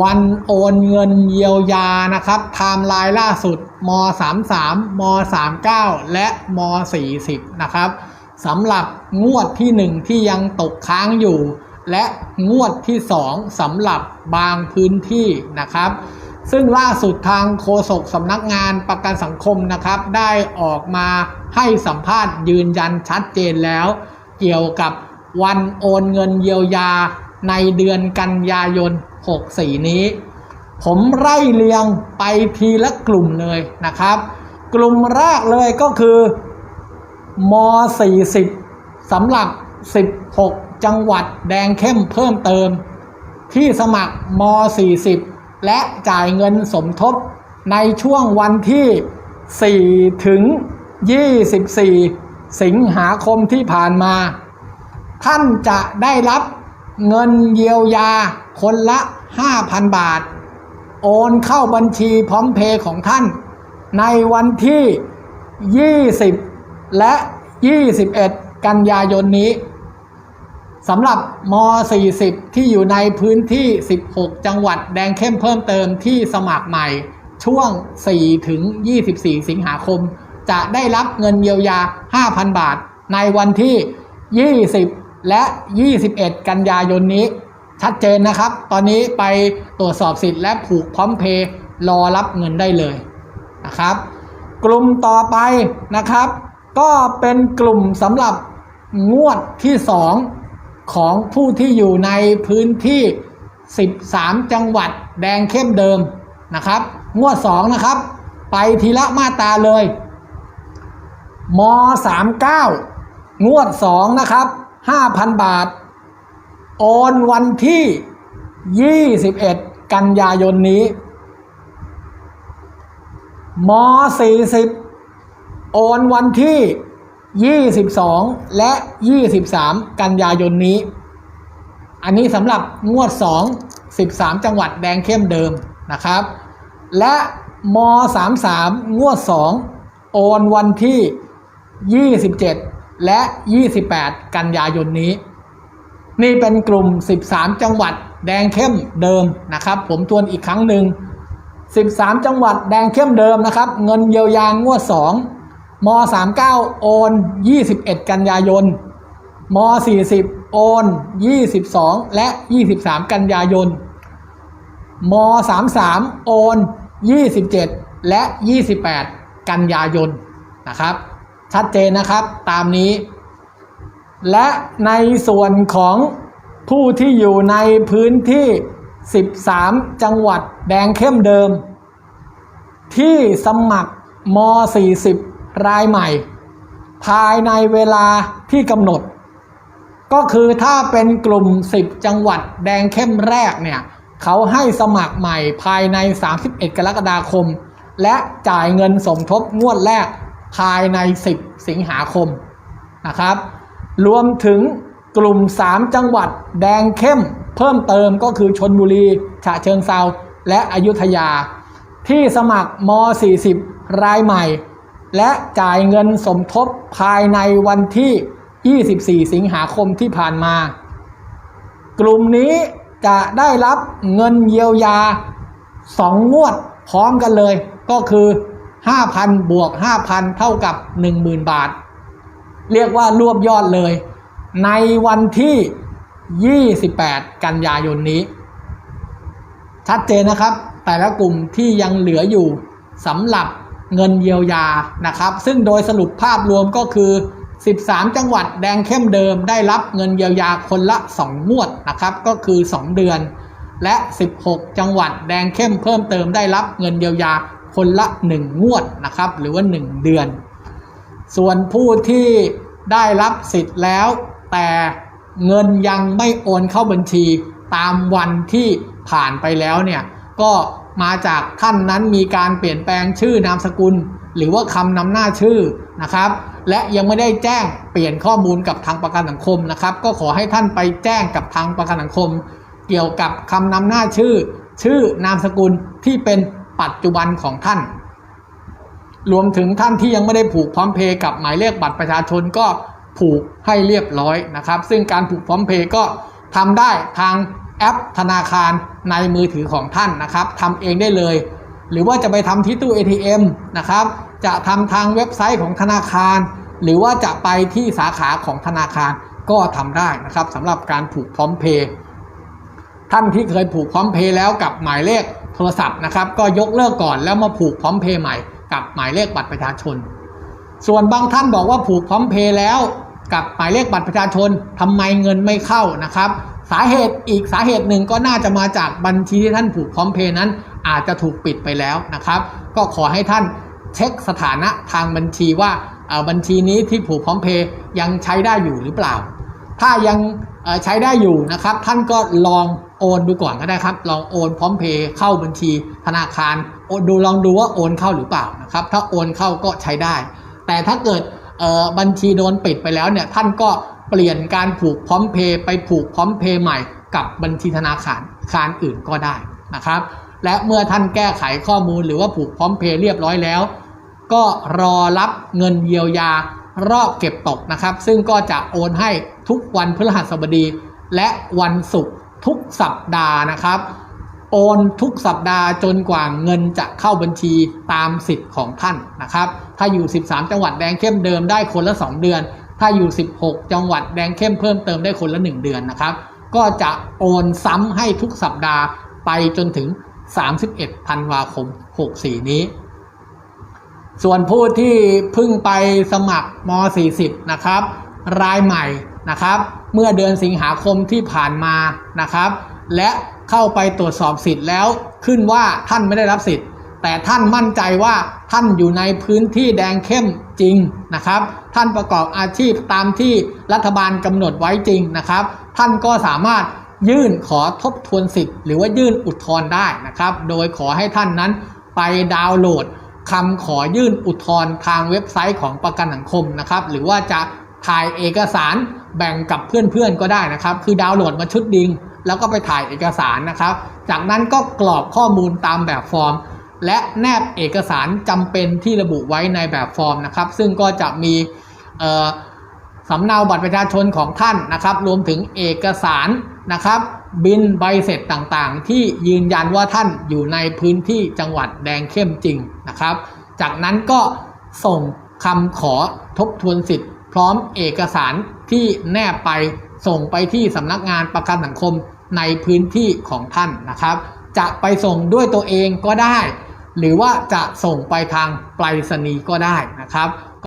วันโอนเงินเยียวยานะครับไทม์ไลน์ล่าสุดม33ม39 และม40นะครับสำหรับงวดที่ 1 ที่ยังตกค้างอยู่ และงวดที่ 2สำหรับบางพื้นที่นะครับ ซึ่งล่าสุดทางโฆษกสำนักงานประกันสังคมนะครับ ได้ออกมาให้สัมภาษณ์ยืนยันชัดเจนแล้ว เกี่ยวกับวันโอนเงินเยียวยา ในเดือนกันยายน 64 นี้ ผมไล่เรียงไปทีละกลุ่มเลยนะครับ กลุ่มแรกเลยก็คือม 40สำหรับ 16 จังหวัดแดงเข้มเพิ่มเติม ที่สมัครม 40 และจ่ายเงินสมทบในช่วงวันที่ 4 ถึง 24 สิงหาคมที่ผ่านมา ท่านจะได้รับ เงินเยียวยาคนละ 5,000 บาท โอนเข้าบัญชีพร้อมเพย์ของท่าน ในวันที่ 20 และ 21 กันยายนนี้สำหรับม 40 ที่อยู่ในพื้นที่ 16 จังหวัดแดงเข้มเพิ่มเติมที่สมัครใหม่ ช่วง 4 ถึง 24 สิงหาคม จะได้รับเงินเยียวยา 5,000 บาท ในวันที่ 20 และ 21 กันยายนนี้ชัดเจนนะครับ ตอนนี้ไปตรวจสอบสิทธิ์และผูกพร้อมเพย์รอรับเงินได้เลยนะครับ กลุ่มต่อไปนะครับ ก็เป็นกลุ่มสำหรับงวดที่ 2 ของผู้ที่อยู่ในพื้นที่ 13 จังหวัดแดงเข้มเดิมนะครับ งวด 2 นะครับ ไปทีละมาตาเลยม 39 งวด 2 นะครับ 5,000 บาท โอนวันที่ 21 กันยายนนี้ม 40 โอนวันที่ 22 และ 23 กันยายนนี้ อันนี้สำหรับงวด 2 13 จังหวัดแดงเข้มเดิมนะครับ และม 33 งวด 2 โอนวันที่ 27 และ 28 กันยายนนี้ นี่เป็นกลุ่ม 13 จังหวัดแดงเข้มเดิมนะครับ ผมทวนอีกครั้งหนึ่ง 13 จังหวัดแดงเข้มเดิมนะครับ เงินเยียวยางวด 2ม39 โอน 21 กันยายนม40 โอน 22 และ 23 กันยายนม33 โอน 27 และ 28 กันยายนนะครับ ชัดเจนนะครับตามนี้ และในส่วนของผู้ที่อยู่ในพื้นที่ 13 จังหวัดแดงเข้มเดิม ที่สมัครม 40 รายใหม่ ภายในเวลาที่กำหนด ก็คือถ้าเป็นกลุ่ม 10 จังหวัดแดงเข้มแรกเนี่ยเขาให้สมัครใหม่ภายใน 31 กรกฎาคม และจ่ายเงินสมทบงวดแรก ภายใน 10 สิงหาคมนะครับ รวมถึงกลุ่ม 3 จังหวัดแดงเข้มเพิ่มเติมก็คือชนบุรี ฉะเชิงเซาและอยุธยา ที่สมัครม 40 รายใหม่ และจ่ายเงินสมทบภายในวันที่ 24 สิงหาคมที่ผ่านมา กลุ่มนี้จะได้รับเงินเยียวยา 2 งวดพร้อมกันเลยก็คือ 5,000 บวก 5,000 เท่ากับ 10,000 บาท เรียกว่ารวบยอดเลย ในวันที่ 28 กันยายนนี้ ชัดเจนนะครับ แต่ละกลุ่มที่ยังเหลืออยู่สำหรับเงินเยียวยานะครับ ซึ่งโดยสรุปภาพรวมก็คือ 13 จังหวัดแดงเข้มเดิมได้รับเงินเยียวยาคนละ 2 งวดนะครับ ก็คือ 2 เดือน และ 16 จังหวัดแดงเข้มเพิ่มเติมได้รับเงินเยียวยา คนละ 1 งวดนะครับหรือว่า 1 เดือน ส่วนผู้ที่ได้รับสิทธิ์แล้ว แต่เงินยังไม่โอนเข้าบัญชีตามวันที่ผ่านไปแล้วเนี่ยก็มาจากท่านนั้นมีการเปลี่ยนแปลงชื่อนามสกุล หรือว่าคำนำหน้าชื่อนะครับ และยังไม่ได้แจ้งเปลี่ยนข้อมูลกับทางประกันสังคมนะครับ ก็ขอให้ท่านไปแจ้งกับทางประกันสังคม เกี่ยวกับคำนำหน้าชื่อ ชื่อนามสกุลที่เป็น ปัจจุบันของท่าน รวมถึงท่านที่ยังไม่ได้ผูกพร้อมเพย์กับหมายเลขบัตรประชาชนก็ผูกให้เรียบร้อยนะครับ ซึ่งการผูกพร้อมเพย์ก็ทำได้ทางแอปธนาคารในมือถือของท่านนะครับทำเองได้เลย หรือว่าจะไปทำที่ตู้ ATM นะครับ จะทำทางเว็บไซต์ของธนาคาร หรือว่าจะไปที่สาขาของธนาคารก็ทำได้นะครับสำหรับการผูกพร้อมเพย์ท่านที่เคยผูกพร้อมเพย์แล้วกับหมายเลข โทรศัพท์นะครับ ก็ยกเลิกก่อนแล้วมาผูกพร้อมเพย์ใหม่กับหมายเลขบัตรประชาชน ส่วนบางท่านบอกว่าผูกพร้อมเพย์แล้วกับหมายเลขบัตรประชาชนทำไมเงินไม่เข้านะครับ สาเหตุอีกสาเหตุหนึ่งก็น่าจะมาจากบัญชีที่ท่านผูกพร้อมเพย์นั้น อาจจะถูกปิดไปแล้วนะครับ ก็ขอให้ท่านเช็คสถานะทางบัญชีว่าอ่อบัญชีนี้ที่ผูกพร้อมเพย์ยังใช้ได้อยู่หรือเปล่า ถ้ายังใช้ได้อยู่นะครับ ท่านก็ลอง โอนดูก่อนก็ได้ครับ ลองโอนพร้อมเพย์เข้าบัญชีธนาคารโอนดูลองดูว่าโอนเข้าหรือเปล่านะครับ ถ้าโอนเข้าก็ใช้ได้ แต่ถ้าเกิดบัญชีโดนปิดไปแล้วเนี่ยท่านก็เปลี่ยนการผูกพร้อมเพย์ไปผูกพร้อมเพย์ใหม่กับบัญชีธนาคารคารอื่นก็ได้นะครับ และเมื่อท่านแก้ไขข้อมูลหรือว่าผูกพร้อมเพย์เรียบร้อยแล้ว ก็รอรับเงินเยียวยารอบเก็บตกนะครับ ซึ่งก็จะโอนให้ทุกวันพฤหัสบดีและวันศุกร์ ทุกสัปดาห์นะครับ โอนทุกสัปดาห์จนกว่าเงินจะเข้าบัญชีตามสิทธิ์ของท่านนะครับ ถ้าอยู่ 13 จังหวัดแดงเข้มเดิมได้คนละ 2 เดือน ถ้าอยู่ 16 จังหวัดแดงเข้มเพิ่มเติมได้คนละ 1 เดือนนะครับ ก็จะโอนซ้ำให้ทุกสัปดาห์ไปจนถึง 31 ธันวาคม 64 นี้ส่วนผู้ที่เพิ่งไปสมัครม .40 นะครับ รายใหม่นะครับเมื่อเดือนสิงหาคมที่ผ่านมานะครับ และเข้าไปตรวจสอบสิทธิ์แล้วขึ้นว่าท่านไม่ได้รับสิทธิ์ แต่ท่านมั่นใจว่าท่านอยู่ในพื้นที่แดงเข้มจริงนะครับ ท่านประกอบอาชีพตามที่รัฐบาลกำหนดไว้จริงนะครับ ท่านก็สามารถยื่นขอทบทวนสิทธิ์ หรือว่ายื่นอุทธรณ์ได้นะครับ โดยขอให้ท่านนั้นไปดาวน์โหลดคำขอยื่นอุทธรณ์ทางเว็บไซต์ของประกันสังคมนะครับ หรือว่าจะ ถ่ายเอกสารแบ่งกับเพื่อนๆก็ได้นะครับ คือดาวน์โหลดมาชุดดิง แล้วก็ไปถ่ายเอกสารนะครับ จากนั้นก็กรอกข้อมูลตามแบบฟอร์ม และแนบเอกสารจำเป็นที่ระบุไว้ในแบบฟอร์มนะครับ ซึ่งก็จะมีสำเนาบัตรประชาชนของท่านนะครับ รวมถึงเอกสารนะครับ บินใบเสร็จต่างๆ ที่ยืนยันว่าท่านอยู่ในพื้นที่จังหวัดแดงเข้มจริงนะครับ จากนั้นก็ส่งคำขอทบทวนสิทธิ์ พร้อมเอกสารที่แนบไปส่งไปที่สำนักงานประกันสังคมในพื้นที่ของท่านนะครับ จะไปส่งด้วยตัวเองก็ได้ หรือว่าจะส่งไปทางไปรษณีย์ก็ได้นะครับ